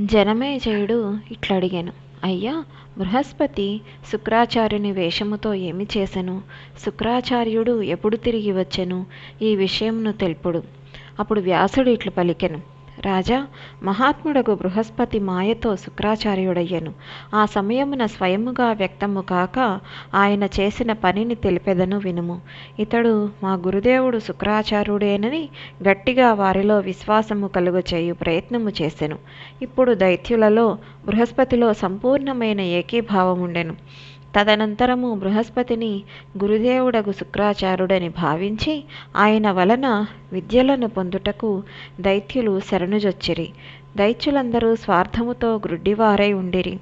జనమేజయుడు ఇట్లడిగెను. అయ్యా బృహస్పతి శుక్రాచార్యుని వేషముతో ఏమి చేసెను? శుక్రాచార్యుడు ఎప్పుడు తిరిగి వచ్చెను? ఈ విషయమును తెలుపుడు. అప్పుడు వ్యాసుడు ఇట్లు పలికెను. రాజా మహాత్ముడకు బృహస్పతి మాయతో శుక్రాచార్యుడయ్యెను. ఆ సమయమున స్వయముగా వ్యక్తము కాక ఆయన చేసిన పనిని తెలిపెదను వినుము. ఇతడు మా గురుదేవుడు శుక్రాచార్యుడేనని గట్టిగా వారిలో విశ్వాసము కలుగచేయు ప్రయత్నము చేసెను. ఇప్పుడు దైత్యులలో బృహస్పతిలో సంపూర్ణమైన ఏకీభావముండెను. తదనంతరము బృహస్పతిని గురుదేవుడగు శుక్రాచార్యుడని భావించి ఆయన వలన విద్యలను పొందుటకు దైత్యులు శరణుజొచ్చిరి. దైత్యులందరూ స్వార్థముతో గ్రుడ్డివారై ఉండిరి.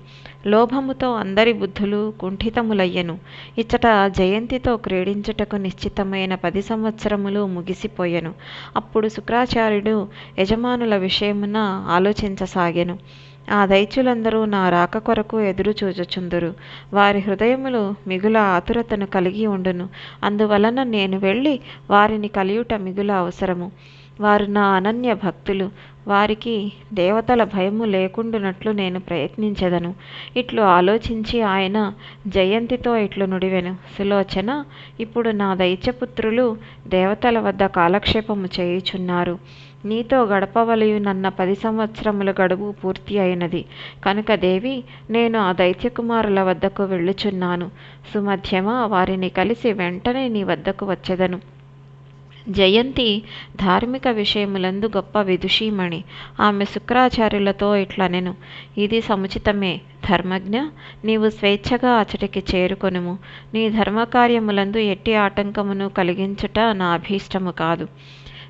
లోభముతో అందరి బుద్ధులు కుంఠితములయ్యెను. ఇచ్చట జయంతితో క్రీడించుటకు నిశ్చితమైన పది సంవత్సరములు ముగిసిపోయెను. అప్పుడు శుక్రాచార్యుడు యజమానుల విషయమున ఆలోచించసాగెను. ఆ దైత్యులందరూ నా రాక కొరకు ఎదురు చూచుచుందురు. వారి హృదయములు మిగుల ఆతురతను కలిగి ఉండును. అందువలన నేను వెళ్ళి వారిని కలియుట మిగుల అవసరము. వారు నా అనన్య భక్తులు. వారికి దేవతల భయము లేకుండునట్లు నేను ప్రయత్నించెదను. ఇట్లు ఆలోచించి ఆయన జయంతితో ఇట్లు నుడివెను. సులోచన ఇప్పుడు నా దైత్యపుత్రులు దేవతల వద్ద కాలక్షేపము చేయుచున్నారు. నీతో గడపవలయునన్న పది సంవత్సరముల గడువు పూర్తి అయినది. కనుక దేవి నేను ఆ దైత్యకుమారుల వద్దకు వెళ్ళుచున్నాను. సుమధ్యమ వారిని కలిసి వెంటనే నీ వద్దకు వచ్చెదను. జయంతి ధార్మిక విషయములందు గొప్ప విదుషీమణి. ఆమె శుక్రాచార్యులతో ఇట్లనెను ఇది సముచితమే ధర్మజ్ఞ నీవు స్వేచ్ఛగా అచటికి చేరుకొనుము. నీ ధర్మకార్యములందు ఎట్టి ఆటంకమును కలిగించుట నా అభీష్టము కాదు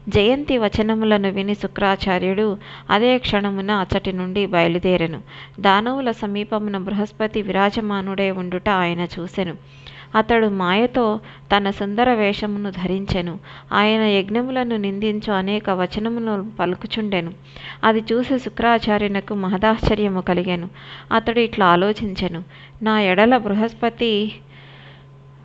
జయంతి వచనములను విని శుక్రాచార్యుడు అదే క్షణమున అచ్చటి నుండి బయలుదేరెను. దానవుల సమీపమున బృహస్పతి విరాజమానుడే ఉండుట ఆయన చూసెను. అతడు మాయతో తన సుందర వేషమును ధరించెను. ఆయన యజ్ఞములను నిందించు అనేక వచనమును పలుకుచుండెను. అది చూసి శుక్రాచార్యునకు మహదాశ్చర్యము కలిగాను. అతడు ఇట్లా ఆలోచించెను. నా ఎడల బృహస్పతి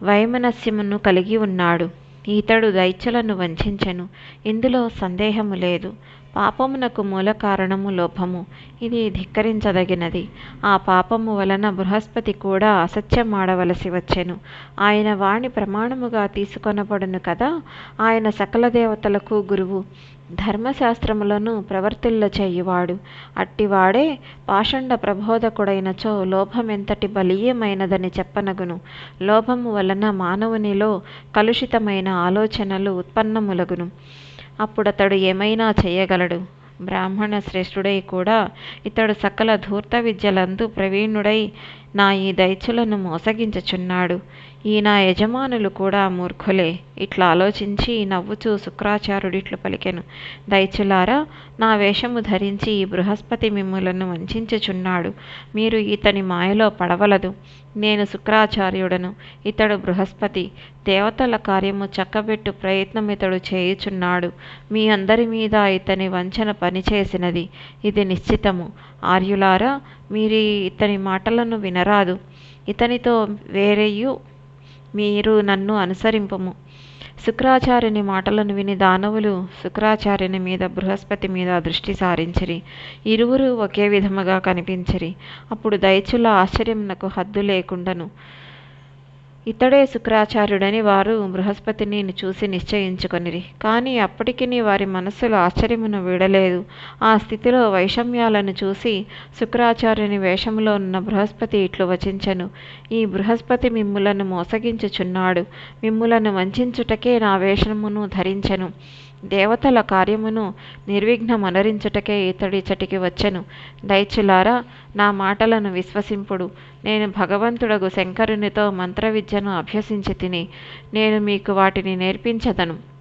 వైమనస్యమును కలిగి ఉన్నాడు. ఇతడు దైత్యులను వంచెను ఇందులో సందేహము లేదు. పాపమునకు మూల కారణము లోభము. ఇది ధిక్కరించదగినది. ఆ పాపము వలన బృహస్పతి కూడా అసత్యమాడవలసి వచ్చెను. ఆయన వాణి ప్రమాణముగా తీసుకొనబడును కదా? ఆయన సకల దేవతలకు గురువు. ధర్మశాస్త్రములను ప్రవర్తిల్ల చేయువాడు. అట్టివాడే పాషండ ప్రబోధకుడైనచో లోభమెంతటి బలీయమైనదని చెప్పనగును. లోభము వలన మానవునిలో కలుషితమైన ఆలోచనలు ఉత్పన్నములగును. అప్పుడతడు ఏమైనా చేయగలడు. బ్రాహ్మణ శ్రేష్ఠుడై కూడా ఇతడు సకల ధూర్త విద్యలందు ప్రవీణుడై నా ఈ దైత్యులను మోసగించుచున్నాడు. ఈ నా యజమానులు కూడా మూర్ఖులే. ఇట్లా ఆలోచించి నవ్వుచూ శుక్రాచార్యుడిట్లు పలికెను. దైత్యులారా నా వేషము ధరించి ఈ బృహస్పతి మిమ్ములను వంచుచున్నాడు. మీరు ఇతని మాయలో పడవలదు. నేను శుక్రాచార్యుడను ఇతడు బృహస్పతి. దేవతల కార్యము చక్కబెట్టు ప్రయత్నం ఇతడు చేయుచున్నాడు. మీ అందరి మీద ఇతని వంచన పనిచేసినది. ఇది నిశ్చితము. ఆర్యులారా మీరు ఇతని మాటలను రాదు. ఇతనితో వేరేయు మీరు నన్ను అనుసరింపము. శుక్రాచార్యుని మాటలను విని దానవులు శుక్రాచార్యుని మీద బృహస్పతి మీద దృష్టి సారించిరి. ఇరువురు ఒకే విధముగా కనిపించిరి. అప్పుడు దయచుల ఆశ్చర్యమునకు హద్దు లేకుండను. ఇతడే శుక్రాచార్యుడని వారు బృహస్పతిని చూసి నిశ్చయించుకొనిరి. కానీ అప్పటికి వారి మనస్సులో ఆశ్చర్యమును వీడలేదు. ఆ స్థితిలో వైషమ్యాలను చూసి శుక్రాచార్యుని వేషములో ఉన్న బృహస్పతి ఇట్లు వచించెను. ఈ బృహస్పతి మిమ్ములను మోసగించుచున్నాడు. మిమ్ములను వంచుటకే నా వేషమును ధరించెను. దేవతల కార్యమును నిర్విఘ్నమనరించుటకే ఇతడిచటికి వచ్చెను. దైత్యులారా నా మాటలను విశ్వసింపుడు. నేను భగవంతుడగు శంకరునితో మంత్రవిద్యను అభ్యసించి తిని నేను మీకు వాటిని నేర్పించదను.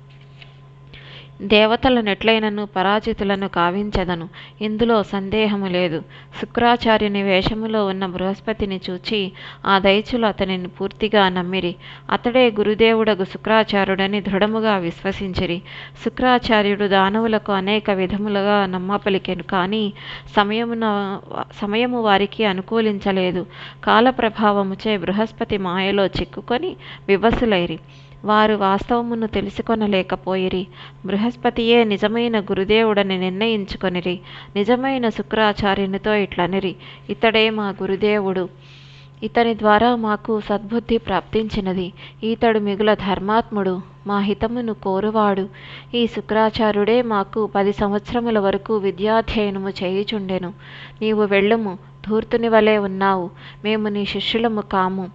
దేవతలనెట్లైనను పరాజితులను కావించెదను. ఇందులో సందేహము లేదు. శుక్రాచార్యుని వేషములో ఉన్న బృహస్పతిని చూచి ఆ దైత్యులు అతనిని పూర్తిగా నమ్మిరి. అతడే గురుదేవుడగు శుక్రాచార్యుడని దృఢముగా విశ్వసించిరి. శుక్రాచార్యుడు దానవులకు అనేక విధములుగా నమ్మపలికెను కానీ సమయమున సమయము వారికి అనుకూలించలేదు. కాల ప్రభావముచే బృహస్పతి మాయలో చిక్కుకొని వివసులైరి. వారు వాస్తవమును తెలుసుకొనలేకపోయిరి. బృహస్పతియే నిజమైన గురుదేవుడని నిర్ణయించుకొనిరి. నిజమైన శుక్రాచార్యునితో ఇట్లనిరి. ఇతడే మా గురుదేవుడు. ఇతని ద్వారా మాకు సద్బుద్ధి ప్రాప్తించినది. ఇతడు మిగుల ధర్మాత్ముడు. మా హితమును కోరువాడు. ఈ శుక్రాచార్యుడే మాకు పది సంవత్సరముల వరకు విద్యాధ్యయనము చేయుచుండెను. నీవు వెళ్ళుము. ధూర్తుని వలె ఉన్నావు. మేము నీ శిష్యులము కాము.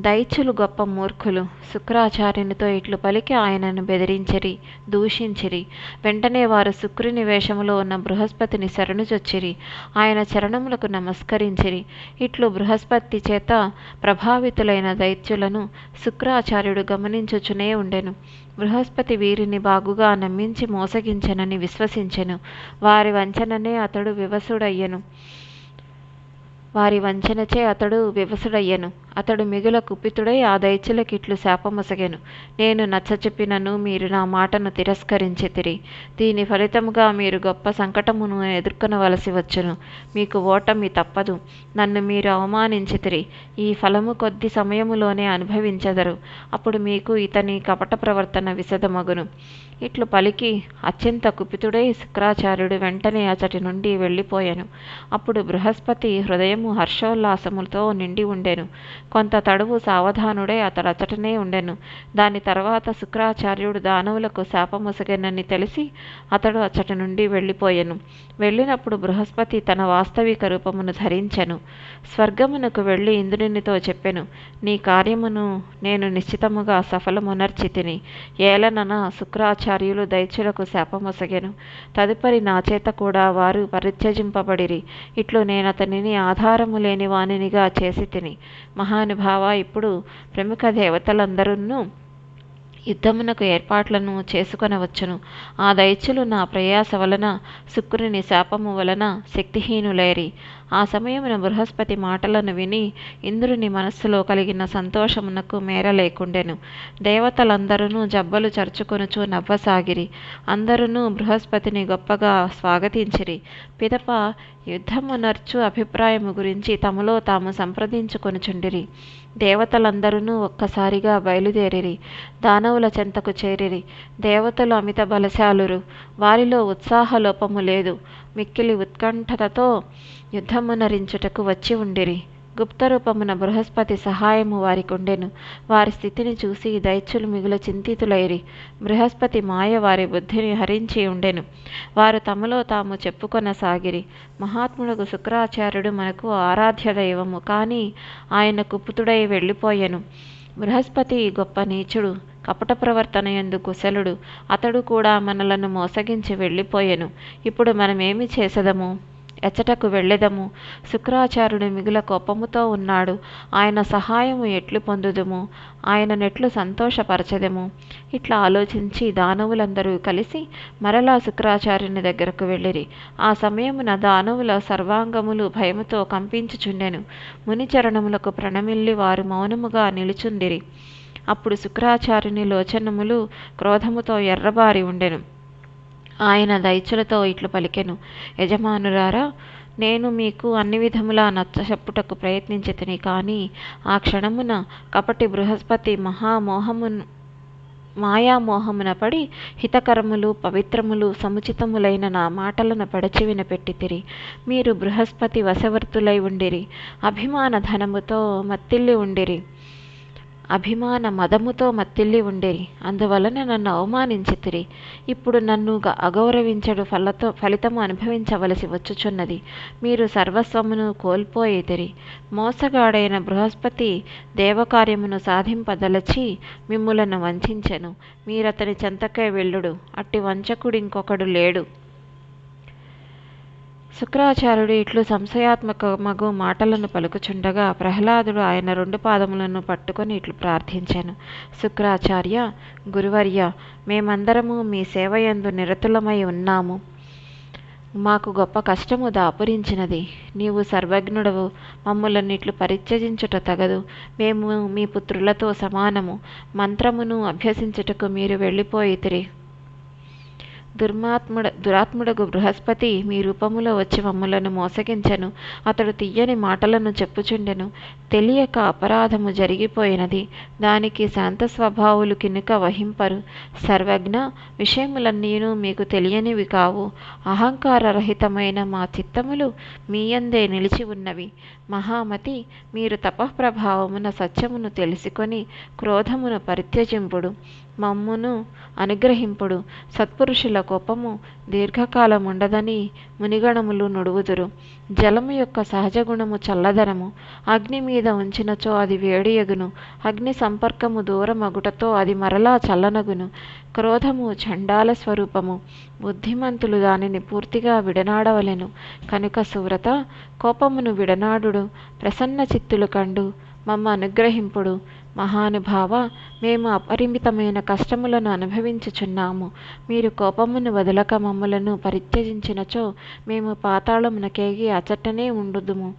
దైత్యులు గొప్ప మూర్ఖులు. శుక్రాచార్యునితో ఇట్లు పలికి ఆయనను బెదిరించిరి దూషించిరి. వెంటనే వారు శుక్రుని వేషములో ఉన్న బృహస్పతిని శరణుచొచ్చిరి. ఆయన చరణములకు నమస్కరించిరి. ఇట్లు బృహస్పతి చేత ప్రభావితులైన దైత్యులను శుక్రాచార్యుడు గమనించుచునే ఉండెను. బృహస్పతి వీరిని బాగుగా నమ్మించి మోసగించనని విశ్వసించెను. వారి వంచననే అతడు వివసుడయ్యెను. వారి వంచనచే అతడు వివసుడయ్యెను. అతడు మిగుల కుపితుడై ఆ దైత్యులకిట్లు శాపమొసగెను. నేను నచ్చచెప్పినను మీరు నా మాటను తిరస్కరించితిరి. దీని ఫలితముగా మీరు గొప్ప సంకటమును ఎదుర్కొనవలసి వచ్చును. మీకు ఓటమి తప్పదు. నన్ను మీరు అవమానించితిరి. ఈ ఫలము కొద్ది సమయములోనే అనుభవించెదరు. అప్పుడు మీకు ఇతని కపట ప్రవర్తన విశదమగును. ఇట్లు పలికి అత్యంత కుపితుడై శుక్రాచార్యుడు వెంటనే అతడి నుండి వెళ్ళిపోయాను. అప్పుడు బృహస్పతి హృదయము హర్షోల్లాసములతో నిండి ఉండెను. కొంత తడువు సావధానుడై అతడచ్చటనే ఉండెను. దాని తర్వాత శుక్రాచార్యుడు దానవులకు శాపముసగెనని తెలిసి అతడు అచ్చట నుండి వెళ్ళిపోయెను. వెళ్ళినప్పుడు బృహస్పతి తన వాస్తవిక రూపమును ధరించెను. స్వర్గమునకు వెళ్ళి ఇంద్రునితో చెప్పెను నీ కార్యమును నేను నిశ్చితముగా సఫలమునర్చి తిని ఏలనన శుక్రాచార్యులు దైత్యులకు శాపమొసగెను. తదుపరి నా చేత కూడా వారు పరిత్యజింపబడిరి. ఇట్లు నేనతనిని ఆధారము లేని వానినిగా చేసి తిని మహా మహానుభావ ఇప్పుడు ప్రముఖ దేవతలందరూ యుద్ధమునకు ఏర్పాట్లను చేసుకొనవచ్చును. ఆ దైత్యులు నా ప్రయాస వలన శుక్రుని శాపము వలన శక్తిహీనులైరి. ఆ సమయమున బృహస్పతి మాటలను విని ఇంద్రుని మనస్సులో కలిగిన సంతోషమునకు మేర లేకుండెను. దేవతలందరూ జబ్బలు చర్చుకొనుచు నవ్వసాగిరి. అందరూ బృహస్పతిని గొప్పగా స్వాగతించిరి. పిదప యుద్ధమునర్చు అభిప్రాయము గురించి తమలో తాము సంప్రదించుకొనుచుండిరి. దేవతలందరూ ఒక్కసారిగా బయలుదేరిరి. దానవుల చెంతకు చేరిరి. దేవతలు అమిత బలశాలురు. వారిలో ఉత్సాహలోపము లేదు. మిక్కిలి ఉత్కంఠతతో యుద్ధమునరించుటకు వచ్చి ఉండిరి. గుప్తరూపమున బృహస్పతి సహాయము వారికుండెను. వారి స్థితిని చూసి దైత్యులు మిగుల చింతితులైరి. బృహస్పతి మాయ వారి బుద్ధిని హరించి ఉండెను. వారు తమలో తాము చెప్పుకొనసాగిరి మహాత్ముడు శుక్రాచార్యుడు మనకు ఆరాధ్య దైవము. కానీ ఆయన కుపుతుడై వెళ్ళిపోయెను. బృహస్పతి గొప్ప నీచుడు. కపట ప్రవర్తన ఎందు కుశలుడు. అతడు కూడా మనలను మోసగించి వెళ్ళిపోయెను. ఇప్పుడు మనమేమి చేసెదము? ఎచ్చటకు వెళ్ళెదము. శుక్రాచార్యుడు మిగుల కోపముతో ఉన్నాడు. ఆయన సహాయము ఎట్లు పొందుదుము? ఆయననెట్లు సంతోషపరచదము. ఇట్లా ఆలోచించి దానవులందరూ కలిసి మరలా శుక్రాచార్యుని దగ్గరకు వెళ్ళిరి. ఆ సమయమున దానవుల సర్వాంగములు భయముతో కంపించుచుండెను. మునిచరణములకు ప్రణమిల్లి వారు మౌనముగా నిలుచుండిరి. అప్పుడు శుక్రాచార్యుని లోచనములు క్రోధముతో ఎర్రబారి ఉండెను. ఆయన దైత్యులతో ఇట్లు పలికెను. యజమానురారా నేను మీకు అన్ని విధములా నచ్చచెప్పుటకు ప్రయత్నించితిని కానీ ఆ క్షణమున కపటి బృహస్పతి మహామోహము మాయామోహమున పడి హితకరములు పవిత్రములు సముచితములైన నా మాటలను పడచి పెట్టితిరి మీరు బృహస్పతి వశవర్తులై ఉండిరి. అభిమాన ధనముతో మత్తిల్లి ఉండిరి. అభిమాన మదముతో మత్తిల్లి ఉండేరి అందువలన నన్ను అవమానించితిరి. ఇప్పుడు నన్ను గ- అగౌరవించడు ఫలతో ఫలితము అనుభవించవలసి వచ్చుచున్నది. మీరు సర్వస్వమును కోల్పోయేదిరి. మోసగాడైన బృహస్పతి దేవకార్యమును సాధింపదలచి మిమ్ములను వంచెను. మీరతని చెంతకే వెళ్ళుడు. అట్టి వంచకుడు ఇంకొకడు లేడు. శుక్రాచార్యుడు ఇట్లు సంశయాత్మకమగు మాటలను పలుకుచుండగా ప్రహ్లాదుడు ఆయన రెండు పాదములను పట్టుకొని ఇట్లు ప్రార్థించాను. శుక్రాచార్య గురువర్య మేమందరము మీ సేవయందు నిరతులమై ఉన్నాము. మాకు గొప్ప కష్టము దాపురించినది. నీవు సర్వజ్ఞుడవు. మమ్ములన్నిట్లు పరిత్యజించుట తగదు. మేము మీ పుత్రులతో సమానము. మంత్రమును అభ్యసించుటకు మీరు వెళ్ళిపోయితిరి. దుర్మాత్ముడ దురాత్ముడగు బృహస్పతి మీ రూపములో వచ్చి మమ్ములను మోసగించెను. అతడు తీయని మాటలను చెప్పుచుండెను. తెలియక అపరాధము జరిగిపోయినది. దానికి శాంత స్వభావులు కినుక వహింపరు. సర్వజ్ఞ విషయములన్నీను మీకు తెలియనివి కావు. అహంకారరహితమైన మా చిత్తములు మీయందే నిలిచి ఉన్నవి. మహామతి మీరు తపఃప్రభావమున సత్యమును తెలుసుకొని క్రోధమును పరిత్యజింపుడు. మమ్మును అనుగ్రహింపుడు. సత్పురుషుల కోపము దీర్ఘకాలముండదని మునిగణములు నుడువుదురు జలము యొక్క సహజ గుణము చల్లదనము. అగ్ని మీద ఉంచినచో అది వేడియగును. అగ్ని సంపర్కము దూరమగుటతో అది మరలా చల్లనగును. క్రోధము చండాల స్వరూపము. బుద్ధిమంతులు దానిని పూర్తిగా విడనాడవలెను. కనుక సువ్రత కోపమును విడనాడుడు. ప్రసన్న చిత్తులు కండు. మమ్మ అనుగ్రహింపుడు. మహానుభావ మేము అపరిమితమైన కష్టములను అనుభవించుచున్నాము. మీరు కోపమును వదలక మమ్మలను పరిత్యజించినచో మేము పాతాళమునకేగి అచటనే ఉండుదుము.